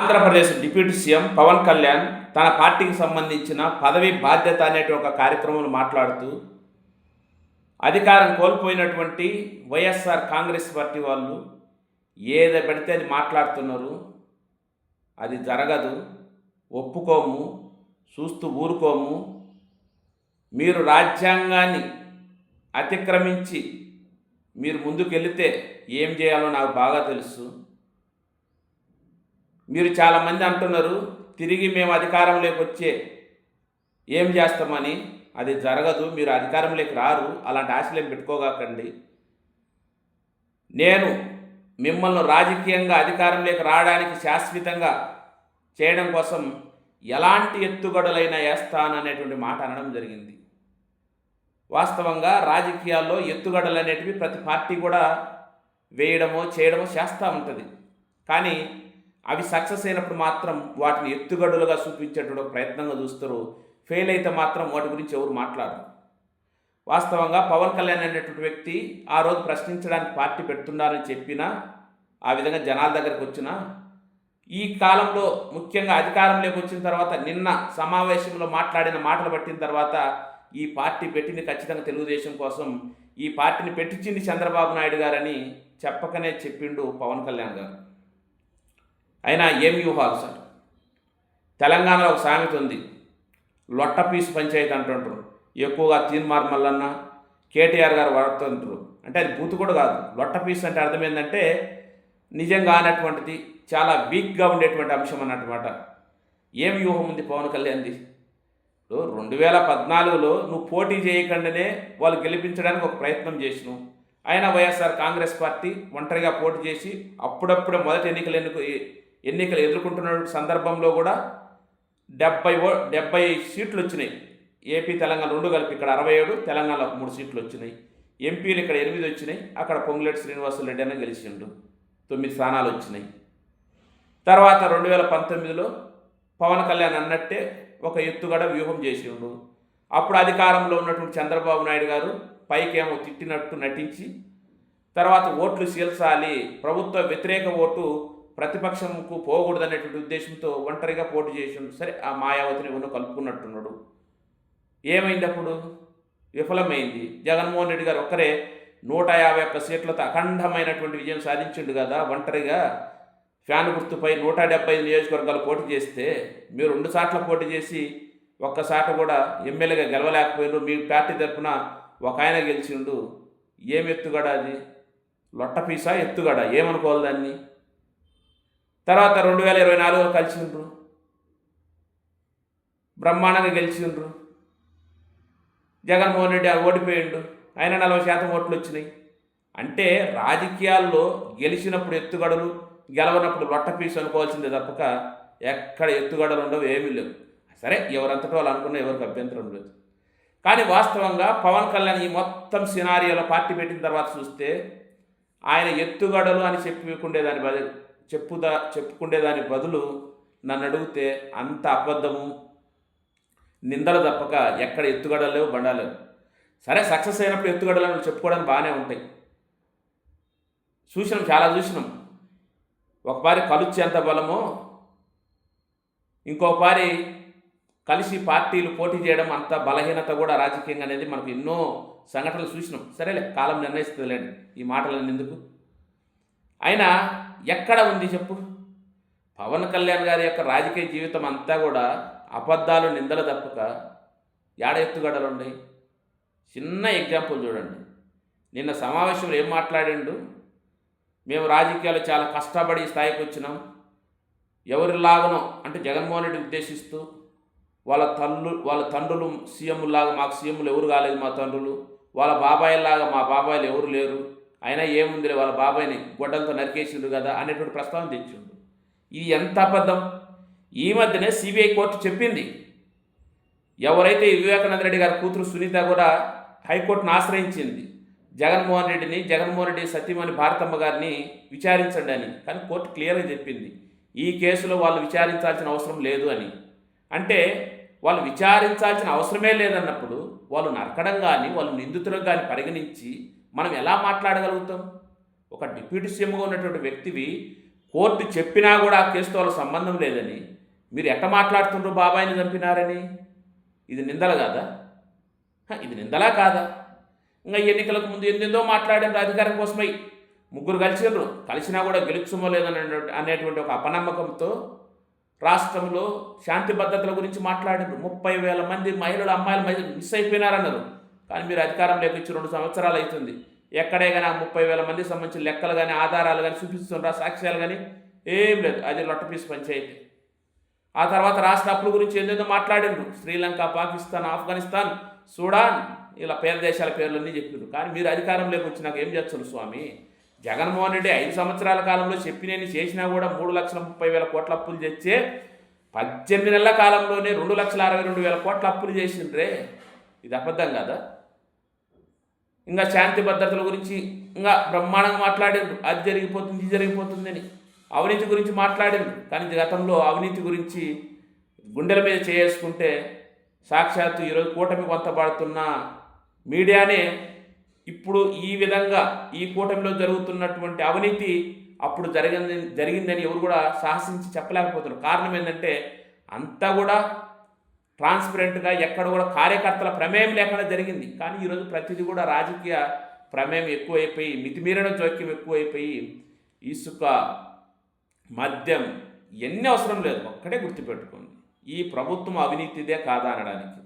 Andhra Pradesh deputy CM Pawan Kalyan తన పార్టీకి సంబంధించిన పదవి బాధ్యత అనేటి ఒక కార్యక్రమంలో మాట్లాడుతూ అధికారం కోల్పోయినటువంటి వైఎస్ఆర్ కాంగ్రెస్ పార్టీ వాళ్ళు ఏది పెడితే అది మాట్లాడుతున్నారు అది జరగదు ఒప్పుకోము చూస్తూ ఊరుకోము మీరు రాజ్యాంగాన్ని అతిక్రమించి మీరు ముందుకు వెళితే ఏం చేయాలో నాకు బాగా తెలుసు. మీరు చాలామంది అంటున్నారు తిరిగి మేము అధికారంలోకి వచ్చే ఏం చేస్తామని. అది జరగదు మీరు అధికారంలోకి రారు అలాంటి ఆశలేం పెట్టుకోగాకండి. నేను మిమ్మల్ని రాజకీయంగా అధికారంలోకి రావడానికి శాశ్వతంగా చేయడం కోసం ఎలాంటి ఎత్తుగడలైనా వేస్తాననేటువంటి మాట అనడం జరిగింది. వాస్తవంగా రాజకీయాల్లో ఎత్తుగడలు అనేటివి ప్రతి పార్టీ కూడా వేయడమో చేయడమో చేస్తూ ఉంటుంది. కానీ అవి సక్సెస్ అయినప్పుడు మాత్రం వాటిని ఎత్తుగడులుగా చూపించేటువంటి ప్రయత్నంగా చూస్తారు. ఫెయిల్ అయితే మాత్రం వాటి గురించి ఎవరు మాట్లాడరు. వాస్తవంగా పవన్ కళ్యాణ్ అనేటువంటి వ్యక్తి ఆ రోజు ప్రశ్నించడానికి పార్టీ పెడుతున్నారని చెప్పినా ఆ విధంగా జనాల దగ్గరికి వచ్చినా ఈ కాలంలో ముఖ్యంగా అధికారంలోకి వచ్చిన తర్వాత నిన్న సమావేశంలో మాట్లాడిన మాటలు పట్టిన తర్వాత ఈ పార్టీ పెట్టింది ఖచ్చితంగా తెలుగుదేశం కోసం. ఈ పార్టీని పెట్టించింది చంద్రబాబు నాయుడు గారని చెప్పకనే చెప్పిండు పవన్ కళ్యాణ్ గారు. అయినా ఏం వ్యూహాలు సార్? తెలంగాణలో ఒక సామెత ఉంది. లొట్ట పీసు పంచాయతీ అంటుంటారు ఎక్కువగా తీన్మార్ మల్లన్న కేటీఆర్ గారు వాడుతుంటారు అంటే అది బూతు కూడా కాదు. లొట్ట పీసు అంటే అర్థం ఏంటంటే నిజంగా అన్నటువంటిది చాలా వీక్గా ఉండేటువంటి అంశం అన్నమాట ఏం వ్యూహం ఉంది పవన్ కళ్యాణ్ది? ఇప్పుడు రెండు వేల పద్నాలుగులో నువ్వు పోటీ చేయకుండానే వాళ్ళు గెలిపించడానికి ఒక ప్రయత్నం చేసినావు. అయినా వైఎస్ఆర్ కాంగ్రెస్ పార్టీ ఒంటరిగా పోటీ చేసి అప్పుడప్పుడే మొదటి ఎన్నికలు ఎన్నుకు ఎన్నికలు ఎదుర్కొంటున్న సందర్భంలో కూడా డెబ్బై ఓ డెబ్బై సీట్లు వచ్చినాయి. ఏపీ తెలంగాణ రెండు కలిపి ఇక్కడ అరవై ఏడు తెలంగాణలో మూడు సీట్లు వచ్చినాయి. ఎంపీలు ఇక్కడ ఎనిమిది వచ్చినాయి. అక్కడ పొంగులేటి శ్రీనివాసులు రెడ్డి అన్న గెలిచిండు. తొమ్మిది స్థానాలు వచ్చినాయి. తర్వాత రెండు వేల పంతొమ్మిదిలో పవన్ కళ్యాణ్ అన్నట్టే ఒక ఎత్తుగడ వ్యూహం చేసిండు. అప్పుడు అధికారంలో ఉన్నటువంటి చంద్రబాబు నాయుడు గారు పైకేమో తిట్టినట్టు నటించి తర్వాత ఓట్లు సీల్చాలి ప్రభుత్వ వ్యతిరేక ఓటు ప్రతిపక్షంకు పోకూడదనేటువంటి ఉద్దేశంతో ఒంటరిగా పోటీ చేసిండు. సరే ఆ మాయావతిని ఉన్న కలుపుకున్నట్టున్నాడు. ఏమైంది అప్పుడు విఫలమైంది. జగన్మోహన్ రెడ్డి గారు ఒక్కరే నూట యాభై ఒక్క సీట్లతో అఖండమైనటువంటి విజయం సాధించిండు కదా. ఒంటరిగా ఫ్యాన్ గుర్తుపై నూట డెబ్బై ఐదు నియోజకవర్గాలు పోటీ చేస్తే మీరు రెండు సార్లు పోటీ చేసి ఒక్కసాట కూడా ఎమ్మెల్యేగా గెలవలేకపోయినారు. మీ పార్టీ తరఫున ఒక ఆయన గెలిచిండు. ఏం ఎత్తుగడ అది? లొట్ట పీసా ఎత్తుగడ? ఏమనుకోవాలి దాన్ని? తర్వాత రెండు వేల ఇరవై నాలుగులో కలిసిండ్రు. బ్రహ్మాండంగా గెలిచి ఉండ్రు జగన్మోహన్ రెడ్డి ఓడిపోయిండు. ఆయన నలభై శాతం ఓట్లు వచ్చినాయి. అంటే రాజకీయాల్లో గెలిచినప్పుడు ఎత్తుగడలు గెలవనప్పుడు లొట్ట పీసు అనుకోవాల్సిందే తప్పక. ఎక్కడ ఎత్తుగడలు ఉండవు ఏమీ లేవు. సరే ఎవరంతటో వాళ్ళు అనుకున్న ఎవరికి అభ్యంతరం లేదు. కానీ వాస్తవంగా పవన్ కళ్యాణ్ ఈ మొత్తం సినారియోలో పార్టీ పెట్టిన తర్వాత చూస్తే ఆయన ఎత్తుగడలు అని చెప్పి దాని బదులు చెప్పుదా చెప్పుకుండేదాని బదులు నన్ను అడిగితే అంత అబద్ధము నిందలు తప్పక ఎక్కడ ఎత్తుగడలు లేవు బండాలేవు సరే సక్సెస్ అయినప్పుడు ఎత్తుగడలను చెప్పుకోవడానికి బాగానే ఉంటాయి. చూసినాం చాలా చూసినాం. ఒకపారి కలుచి ఎంత బలమో ఇంకోపారి కలిసి పార్టీలు పోటీ చేయడం అంత బలహీనత కూడా రాజకీయంగా అనేది మనకు ఎన్నో సంఘటనలు చూసినాం. సరేలే కాలం నిర్ణయిస్తుందిలేండి. ఈ మాటలన్నీ ఎందుకు అయినా ఎక్కడ ఉంది చెప్పు? పవన్ కళ్యాణ్ గారి యొక్క రాజకీయ జీవితం అంతా కూడా అబద్ధాలు నిందలు తప్పక ఏడ ఎత్తుగడలు చిన్న ఎగ్జాంపుల్ చూడండి. నిన్న సమావేశంలో ఏం మాట్లాడిండు? మేము రాజకీయాలు చాలా కష్టపడి స్థాయికి వచ్చినాం. ఎవరిలాగనో అంటే జగన్మోహన్ రెడ్డి ఉద్దేశిస్తూ వాళ్ళ తల్లు వాళ్ళ తండ్రులు సీఎంలాగా మాకు సీఎంలు ఎవరు కాలేదు మా తండ్రులు. వాళ్ళ బాబాయిలాగా మా బాబాయిలు ఎవరు లేరు. అయినా ఏముందిలే వాళ్ళ బాబాయ్ని గొడ్డలతో నరికేసిండు కదా అనేటువంటి ప్రస్తావన తెచ్చిండు. ఇది ఎంత అబద్ధం? ఈ మధ్యనే సిబిఐ కోర్టు చెప్పింది. ఎవరైతే వివేకానంద రెడ్డి గారి కూతురు సునీత కూడా హైకోర్టును ఆశ్రయించింది. జగన్మోహన్ రెడ్డిని జగన్మోహన్ రెడ్డి సత్యమణి భారతమ్మ గారిని విచారించండి అని. కానీ కోర్టు క్లియర్గా చెప్పింది. ఈ కేసులో వాళ్ళు విచారించాల్సిన అవసరం లేదు అని. అంటే వాళ్ళు విచారించాల్సిన అవసరమే లేదన్నప్పుడు వాళ్ళు నరకడం కానీ వాళ్ళు నిందితులకు కానీ పరిగణించి మనం ఎలా మాట్లాడగలుగుతాం? ఒక డిప్యూటీ సీఎంగా ఉన్నటువంటి వ్యక్తివి కోర్టు చెప్పినా కూడా ఆ కేసుతో వాళ్ళ సంబంధం లేదని. మీరు ఎట్ట మాట్లాడుతుండ్రు బాబాయిని చంపినారని? ఇది నిందల కాదా? ఇది నిందలా కాదా? ఇంకా ఎన్నికలకు ముందు ఎందెందో మాట్లాడారు అధికారం కోసమై. ముగ్గురు కలిసిర్రు. కలిసినా కూడా గెలుచుమో లేదని అనేటువంటి ఒక అపనమ్మకంతో రాష్ట్రంలో శాంతి భద్రతల గురించి మాట్లాడారు ముప్పై వేల మంది మహిళలు అమ్మాయిలు మహిళలు మిస్ అయిపోయినారన్నారు. కానీ మీరు అధికారం ఇచ్చి రెండు సంవత్సరాలు అవుతుంది. ఎక్కడే కానీ ఆ ముప్పై వేల మంది సంబంధించిన లెక్కలు కానీ ఆధారాలు కానీ చూపిస్తుండ్రా సాక్ష్యాలు కానీ ఏం లేదు. అది లొట్టపీస్ పంచాయతీ ఆ తర్వాత రాష్ట్ర అప్పుల గురించి ఏందేదో మాట్లాడిండ్రు. శ్రీలంక పాకిస్తాన్ ఆఫ్ఘనిస్తాన్ సూడాన్ ఇలా పేద దేశాల పేర్లన్నీ చెప్పిండ్రు కానీ మీరు అధికారంలోకి వచ్చినాక ఏం చేస్తారు స్వామి? జగన్మోహన్ రెడ్డి ఐదు సంవత్సరాల కాలంలో చెప్పినని చేసినా కూడా మూడు లక్షల ముప్పై వేల కోట్ల అప్పులు తెచ్చే పద్దెనిమిది నెలల కాలంలోనే రెండు లక్షల అరవై రెండు వేల కోట్ల అప్పులు చేసిండ్రే. ఇది అబద్ధం కదా? ఇంకా శాంతి భద్రతల గురించి ఇంకా బ్రహ్మాండంగా మాట్లాడారు. అది జరిగిపోతుంది ఇది జరిగిపోతుందని అవినీతి గురించి మాట్లాడారు. కానీ గతంలో అవినీతి గురించి గుండెల మీద చేసుకుంటే సాక్షాత్తు ఈరోజు కూటమి కొంతపడుతున్న మీడియానే ఇప్పుడు ఈ విధంగా ఈ కూటమిలో జరుగుతున్నటువంటి అవినీతి అప్పుడు జరిగింది జరిగిందని ఎవరు కూడా సాహసించి చెప్పలేకపోతున్నారు. కారణం ఏంటంటే అంతా కూడా ట్రాన్స్పరెంట్గా ఎక్కడ కూడా కార్యకర్తల ప్రమేయం లేకుండా జరిగింది. కానీ ఈరోజు ప్రతిదీ కూడా రాజకీయ ప్రమేయం ఎక్కువైపోయి మితిమీరిన జోక్యం ఎక్కువైపోయి ఇసుక మద్యం ఎన్ని అవసరం లేదు ఒక్కటే గుర్తుపెట్టుకోండి. ఈ ప్రభుత్వం అవినీతిదే కాదా అనడానికి.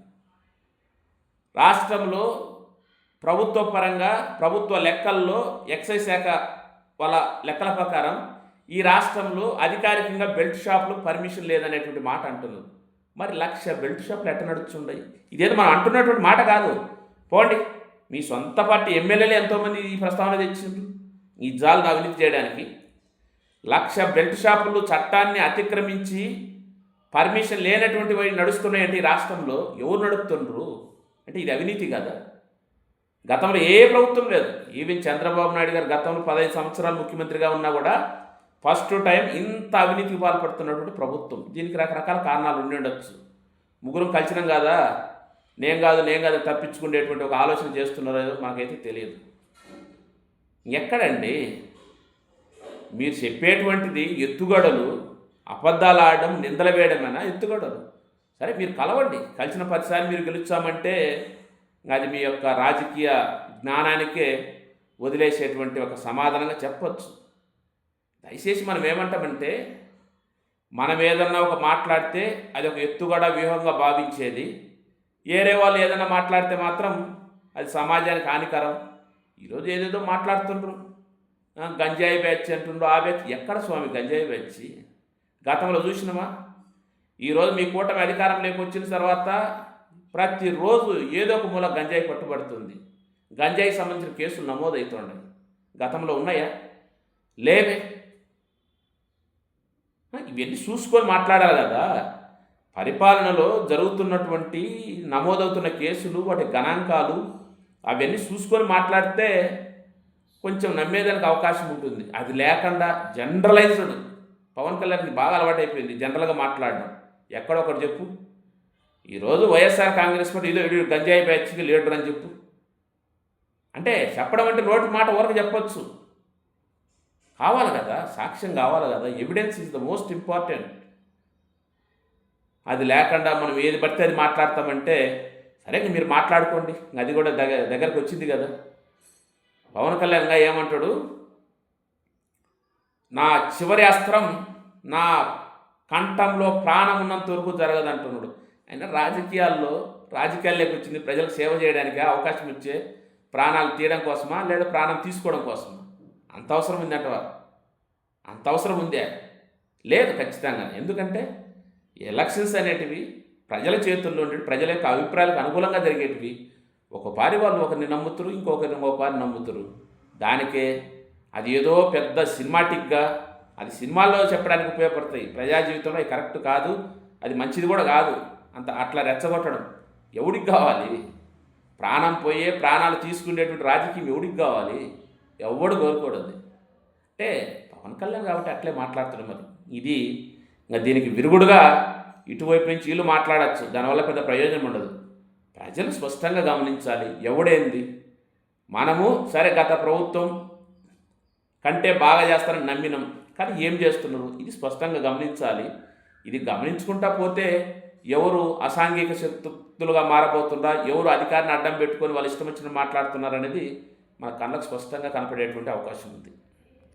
రాష్ట్రంలో ప్రభుత్వ పరంగా ప్రభుత్వ లెక్కల్లో ఎక్సైజ్ శాఖ వాళ్ళ లెక్కల ప్రకారం ఈ రాష్ట్రంలో అధికారికంగా బెల్ట్ షాపులు పర్మిషన్ లేదనేటువంటి మాట అంటున్నారు. మరి లక్ష బెల్ట్ షాపులు ఎట్ట నడుచుండయి? ఇదేదో మనం అంటున్నటువంటి మాట కాదు. పోండి. మీ సొంత పార్టీ ఎమ్మెల్యేలు ఎంతోమంది ఈ ప్రస్తావన తెచ్చిండ్రు? ఈ జాలను అవినీతి చేయడానికి లక్ష బెల్ట్ షాపులు చట్టాన్ని అతిక్రమించి పర్మిషన్ లేనటువంటి వాటి నడుస్తున్నాయంటే ఈ రాష్ట్రంలో ఎవరు నడుపుతుండ్రు? అంటే ఇది అవినీతి కదా? గతంలో ఏ ప్రభుత్వం లేదు. ఈవెన్ చంద్రబాబు నాయుడు గారు గతంలో పదహైదు సంవత్సరాలు ముఖ్యమంత్రిగా ఉన్నా కూడా ఫస్ట్ టైం ఇంత అవినీతికి పాల్పడుతున్నటువంటి ప్రభుత్వం. దీనికి రకరకాల కారణాలు ఉండి ఉండొచ్చు. ముగ్గురం కలిసినాం కదా. నేను కాదు నేను కాదు తప్పించుకునేటువంటి ఒక ఆలోచన చేస్తున్నారో మాకైతే తెలియదు. ఎక్కడండి? మీరు చెప్పేటువంటిది ఎత్తుగడలు అబద్ధాలు ఆడడం నిందలు వేయడమేనా ఎత్తుగడలు. సరే మీరు కలవండి. కలిసిన ప్రతిసారి మీరు గెలుచామంటే అది మీ యొక్క రాజకీయ జ్ఞానానికే వదిలేసేటువంటి ఒక సమాధానంగా చెప్పచ్చు. దయచేసి మనం ఏమంటామంటే మనం ఏదన్నా ఒక మాట్లాడితే అది ఒక ఎత్తుగడ వ్యూహంగా భావించేది. వేరే వాళ్ళు ఏదైనా మాట్లాడితే మాత్రం అది సమాజానికి హానికరం. ఈరోజు ఏదేదో మాట్లాడుతుండ్రు. గంజాయి బ్యాచ్ అంటుండ్రు. ఆ బ్యాచ్ ఎక్కడ స్వామి గంజాయి బ్యాచ్? గతంలో చూసినామా ఈరోజు మీ కూటమి అధికారంలోకి వచ్చిన తర్వాత ప్రతిరోజు ఏదో ఒక మూల గంజాయి పట్టుబడుతుంది. గంజాయికి సంబంధించిన కేసులు నమోదవుతుండే గతంలో ఉన్నాయా? లేవే. ఇవన్నీ చూసుకొని మాట్లాడాలి కదా. పరిపాలనలో జరుగుతున్నటువంటి నమోదవుతున్న కేసులు వాటి గణాంకాలు అవన్నీ చూసుకొని మాట్లాడితే కొంచెం నమ్మేదానికి అవకాశం ఉంటుంది. అది లేకుండా జనరలైజ్డ్ పవన్ కళ్యాణ్కి బాగా అలవాటైపోయింది జనరల్గా మాట్లాడడం. ఎక్కడో ఒకటి చెప్పు. ఈరోజు వైఎస్ఆర్ కాంగ్రెస్ పార్టీ ఇదో వీడు గంజాయి బ్యాచ్కి లీడర్ అని చెప్పు. అంటే చెప్పడం అంటే నోటి మాట వరకు చెప్పచ్చు. కావాలి కదా సాక్ష్యం కావాలి కదా evidence is the most important అది లేకుండా మనం ఏది పడితే అది మాట్లాడతామంటే సరే మీరు మాట్లాడుకోండి అది కూడా దగ్గర దగ్గరకు వచ్చింది కదా. పవన్ కళ్యాణ్గా ఏమంటాడు? నా చివరి అస్త్రం నా కంఠంలో ప్రాణం ఉన్నంత వరకు జరగదు అంటున్నాడు. ఆయన రాజకీయాల్లో రాజకీయాల్లోకి వచ్చింది ప్రజలకు సేవ చేయడానికి అవకాశం ఇచ్చే ప్రాణాలు తీయడం కోసమా లేదా ప్రాణం తీసుకోవడం కోసమా? అంత అవసరం ఉందంటవా? అంత అవసరం ఉందే. లేదు ఖచ్చితంగా. ఎందుకంటే ఎలక్షన్స్ అనేటివి ప్రజల చేతుల్లో ఉండి ప్రజల యొక్క అభిప్రాయాలకు అనుకూలంగా జరిగేటివి. ఒక పారి వాళ్ళు ఒకరిని నమ్ముతారు ఇంకొకరిని ఇంకో పారి నమ్ముతారు. దానికే అది ఏదో పెద్ద సినిమాటిక్గా అది సినిమాల్లో చెప్పడానికి ఉపయోగపడతాయి. ప్రజా జీవితంలో అది కరెక్ట్ కాదు అది మంచిది కూడా కాదు. అంత అట్లా రెచ్చగొట్టడం ఎవడికి కావాలి? ప్రాణం పోయే ప్రాణాలు తీసుకునేటువంటి రాజకీయం ఎవడికి కావాలి? ఎవడు కోరుకోడదు? అంటే పవన్ కళ్యాణ్ కాబట్టి అట్లే మాట్లాడుతున్నాం మరి. ఇది ఇంకా దీనికి విరుగుడుగా ఇటువైపు నుంచి వీళ్ళు మాట్లాడచ్చు. దానివల్ల పెద్ద ప్రయోజనం ఉండదు. ప్రజలు స్పష్టంగా గమనించాలి. ఎవడేంది? మనము సరే గత ప్రభుత్వం కంటే బాగా చేస్తారని నమ్మినాం. కానీ ఏం చేస్తున్నారు? ఇది స్పష్టంగా గమనించాలి. ఇది గమనించుకుంటా పోతే ఎవరు అసాంఘిక శక్తులుగా మారబోతుందా ఎవరు అధికారిని అడ్డం పెట్టుకొని వాళ్ళు ఇష్టం వచ్చిన మాట్లాడుతున్నారు అనేది మన కళ్ళకు స్పష్టంగా కనపడేటువంటి అవకాశం ఉంది.